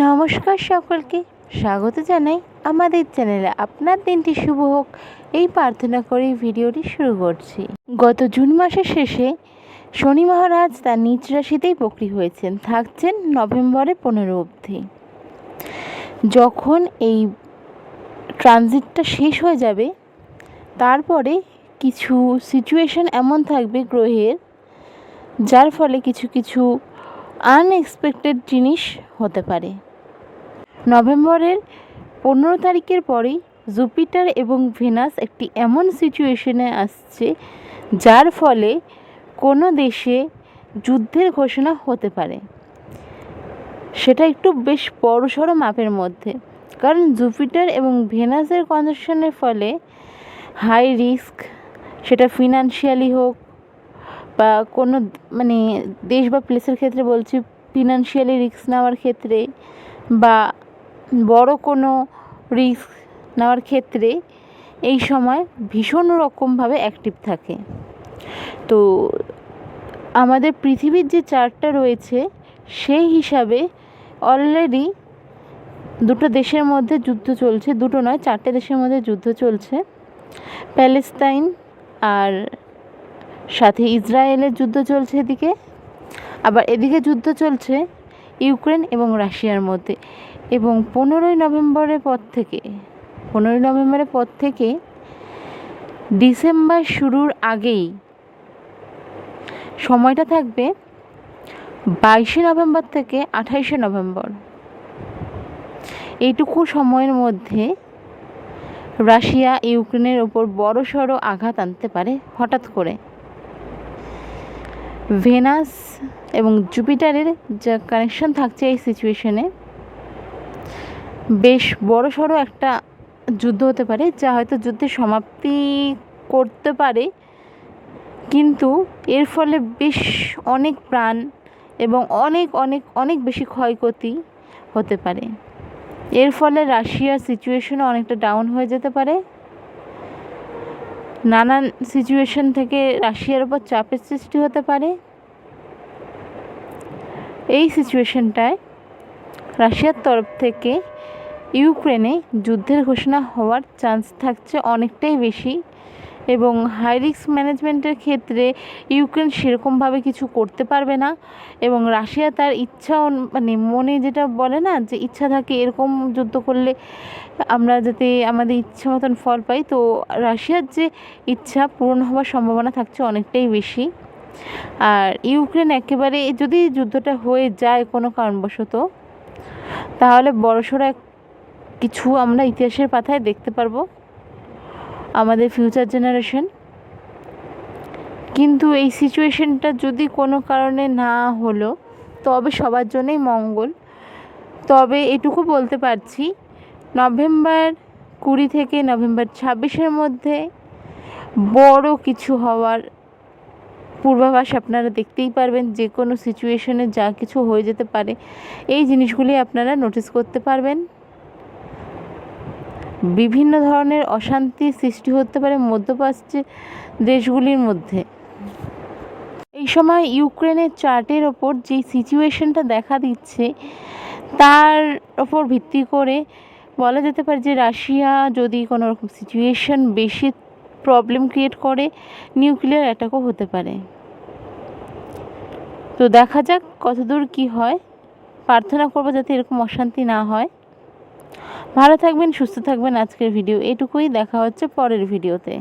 নমস্কার সকলকে। স্বাগত জানাই আমাদের চ্যানেলে। আপনার দিনটি শুভ হোক। এই প্রার্থনা করে ভিডিওটি শুরু করছি। গত জুন মাসের শেষে শনি মহারাজ তার নিজ রাশিতেই বকরি হয়েছেন। থাকছেন নভেম্বরে পনেরো অবধি। যখন এই ট্রানজিটটা শেষ হয়ে যাবে, তারপরে কিছু সিচুয়েশন এমন থাকবে গ্রহের, যার ফলে কিছু কিছু আনএক্সপেক্টেড জিনিস হতে পারে। নভেম্বরের পনেরো তারিখের পরেই জুপিটার এবং ভেনাস একটি এমন সিচুয়েশনে আসছে যার ফলে কোনো দেশে যুদ্ধের ঘোষণা হতে পারে। সেটা একটু বেশ বড়সড় মাপের মধ্যে। কারণ জুপিটার এবং ভেনাসের কনজাকশনের ফলে হাই রিস্ক সেটা ফিনান্সিয়ালি হোক বা কোনো মানে দেশ বা প্লেসের ক্ষেত্রে বলছি ফিনান্সিয়ালি রিস্ক নেওয়ার ক্ষেত্রে বা বড় কোনো রিস্ক নেওয়ার ক্ষেত্রে এই সময় ভীষণ রকমভাবে অ্যাক্টিভ থাকে। তো আমাদের পৃথিবীর যে চার্টটা রয়েছে, সেই হিসাবে অলরেডি দুটো দেশের মধ্যে যুদ্ধ চলছে, দুটো নয়, চারটে দেশের মধ্যে যুদ্ধ চলছে। প্যালেস্তাইন আর সাথে ইসরায়েলের যুদ্ধ চলছে এদিকে। আবার এদিকে যুদ্ধ চলছে ইউক্রেন এবং রাশিয়ার মধ্যে। এবং পনেরোই নভেম্বরের পর থেকে, পনেরোই নভেম্বরের পর থেকে ডিসেম্বর শুরুর আগেই সময়টা থাকবে বাইশে নভেম্বর থেকে আঠাইশে নভেম্বর। এইটুকু সময়ের মধ্যে রাশিয়া ইউক্রেনের ওপর বড় সড়ো আঘাত আনতে পারে, হঠাৎ করে। ভেনাস এবং জুপিটারের যা কানেকশন থাকছে এই সিচুয়েশনে বেশ বড় সড়ো একটা যুদ্ধ হতে পারে, যা হয়তো যুদ্ধের সমাপ্তি করতে পারে, কিন্তু এর ফলে বেশ অনেক প্রাণ এবং অনেক অনেক অনেক বেশি ক্ষয়ক্ষতি হতে পারে। এর ফলে রাশিয়ার সিচুয়েশনও অনেকটা ডাউন হয়ে যেতে পারে। নানান সিচুয়েশন থেকে রাশিয়ার ওপর চাপের সৃষ্টি হতে পারে। এই সিচুয়েশনটায় রাশিয়ার তরফ থেকে ইউক্রেনে যুদ্ধের ঘোষণা হওয়ার চান্স থাকছে অনেকটাই বেশি। এবং হাই রিস্ক ম্যানেজমেন্টের ক্ষেত্রে ইউক্রেন সেরকমভাবে কিছু করতে পারবে না এবং রাশিয়া তার ইচ্ছা মানে মনে যেটা বলে না যে ইচ্ছা থাকে এরকম যুদ্ধ করলে আমরা যাতে আমাদের ইচ্ছা মতন ফল পাই, তো রাশিয়ার যে ইচ্ছা পূরণ হওয়ার সম্ভাবনা থাকছে অনেকটাই বেশি। আর ইউক্রেন একেবারে যদি যুদ্ধটা হয়ে যায় কোনো কারণবশত, তাহলে বড়সড় কিছু আমরা ইতিহাসের পাতায় দেখতে পারব। আমাদের ফিউচার জেনারেশন কিন্তু এই সিচুয়েশনটা যদি কোনো কারণে না হলো, তবে সবার জন্যই মঙ্গল। তবে এটুকু বলতে পারছি, নভেম্বর কুড়ি থেকে নভেম্বর ছাব্বিশের মধ্যে বড় কিছু হওয়ার পূর্বাভাস আপনারা দেখতেই পারবেন, যে কোনো সিচুয়েশনে যা কিছু হয়ে যেতে পারে, এই জিনিসগুলি আপনারা নোটিস করতে পারবেন। বিভিন্ন ধরনের অশান্তি সৃষ্টি হতে পারে মধ্যপ্রাচ্যের দেশগুলির মধ্যে। এই সময় ইউক্রেনের চার্টের ওপর যে সিচুয়েশনটা দেখা দিচ্ছে, তার ওপর ভিত্তি করে বলা যেতে পারে যে রাশিয়া যদি কোনো রকম সিচুয়েশন বেশি প্রবলেম ক্রিয়েট করে, নিউক্লিয়ার অ্যাটাকও হতে পারে। তো দেখা যাক কতদূর কী হয়। প্রার্থনা করব যাতে এরকম অশান্তি না হয়। ভালো থাকবেন সুস্থ থাকবেন। আজকের ভিডিও এটুকুই। দেখা হচ্ছে পরের ভিডিওতে।